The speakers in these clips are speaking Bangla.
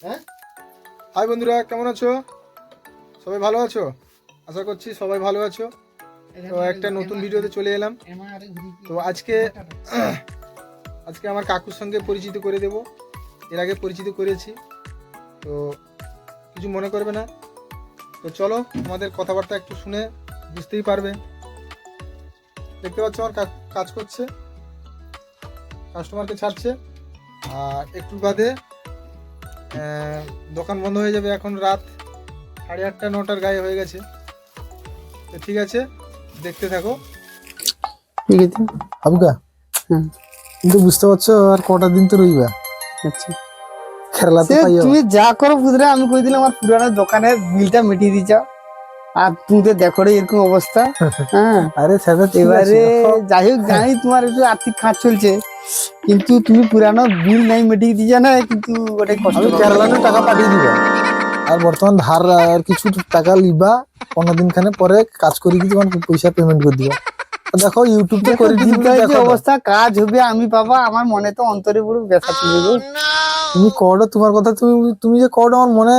হ্যাঁ? হাই বন্ধুরা কেমন আছো? সবাই ভালো আছো? আশা করছি সবাই ভালো আছো। তো একটা নতুন ভিডিওতে চলে এলাম। তো আজকে আজকে আমার কাকুর সঙ্গে পরিচিত করে দেব। এর আগে পরিচিত করেছি। তো কিছু মনে করবে না। তো চলো আমাদের কথাবার্তা একটু শুনে বুঝতেই পারবে। দেখতে পাচ্ছ আমার কাজ করছে। কাস্টমারকে ছাড়ছে। আর একটু বাদে দোকান বন্ধ হয়ে যাবে এখন রাত সাড়ে আটটা নটার গায়ে হয়ে গেছে। তো ঠিক আছে দেখতে থাকো। ঠিক আছে। আবুকা হুম। কিন্তু বুঝতে পারছ আর কটা দিন তো রইবা। আচ্ছা। খেলা তো তুমি যা করো বুঝলে আমি কই দিলাম আমার পুরানো দোকানের বিলটা মিটিয়ে দিচ্ছ আর তুমি তো দেখো রে এরকম অবস্থা। হ্যাঁ। আরে সেটা এবারে যাই হোক জানি তোমার একটু আর্থিক খাত চলছে কিন্তু তুমি পুরানো বিল নাই মিটিয়ে দিচ্ছ না কিন্তু ওটাই কষ্ট আমি কেরালানে টাকা পাঠিয়ে দিবা। আর বর্তমান ধার আর কিছু টাকা লিবা পনেরো দিন খানে পরে কাজ করি কি তোমার পয়সা পেমেন্ট করে দিবা। দেখো ইউটিউব তো করে দিন অবস্থা? কাজ হবে আমি পাবা আমার মনে তো অন্তরে পুরো ব্যথা গো তুমি করো তোমার কথা তুমি তুমি যে করো আমার মনে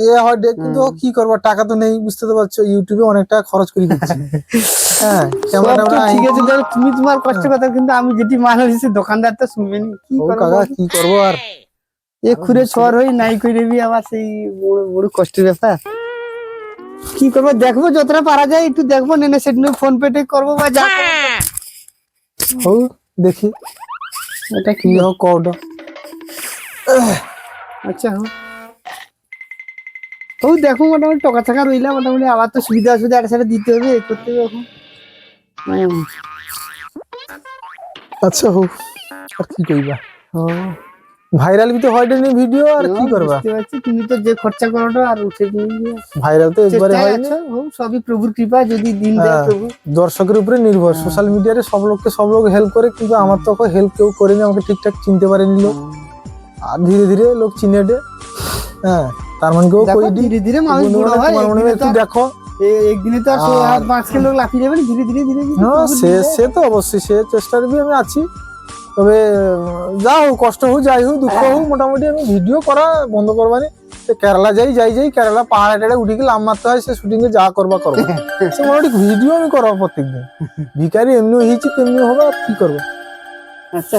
ইয়ে হয় কিন্তু কি করব টাকা তো নেই বুঝতে তো পারছ ইউটিউবে অনেক টাকা খরচ করি হ্যাঁ ঠিক আছে তুমি তোমার কষ্ট কথা কিন্তু আমি যেটি মানুষ সে দোকানদার তো শুনবেনি কি করব? কাকা কি করব আর? এ খুঁড়ে ছর হই নাই করে আবার সেই বড় বড় কষ্টের ব্যাপার। কি করব দেখব যতটা পারা যায় একটু দেখব নেনে সেদিন ফোন পে টে করব বা যা দেখি। এটা কি? হোক করো আচ্ছা হোক ও দেখো মোটামুটি টাকা টাকা রইলা মোটামুটি আবার তো সুবিধা অসুবিধা একটা সাথে দিতে হবে এ করতে হবে এখন। আচ্ছা হোক আর কি করবা ও, ভাইরাল তো হয় নি ভিডিও আর কি করবা? বুঝতে পারছি তুমি তো যে খরচা করাটা আর উঠে ভাইরাল তো একবারে আছো, হোক, সবই প্রভুর কৃপা যদি দিন দেয় হ্যাঁ। প্রভু। দর্শকের উপরে নির্ভর। সোশ্যাল মিডিয়াতে সব লোককে সব লোক হেল্প করে কিন্তু আমার তো হেল্প কেউ করেনি আমাকে ঠিকঠাক চিনতে পারেনি লোক। আর ধীরে ধীরে লোক চিনে হ্যাঁ তার মানে কেউ কই ধীরে ধীরে মানুষ বড় হয় তোমার মনে তো একটু দেখো। একদিনে তো আর হাত পাঁচকে লোক লাফিয়ে যাবে ধীরে ধীরে ধীরে হ্যাঁ সে সে তো অবশ্যই সে চেষ্টার বি আমি আছি। তবে যা হোক কষ্ট হোক যাই হোক দুঃখ হোক মোটামুটি আমি ভিডিও করা বন্ধ করবানি কেরালা যাই যাই যাই কেরালা পাহাড়ে টাড়ে উঠে গেলে লাভ মারতে হয় সে শুটিং এ যা করবা করব সে মোটামুটি ভিডিও আমি করব প্রত্যেকদিন। ভিকারি এমনি হয়েছি তেমনি হবে আর কি করব? আচ্ছা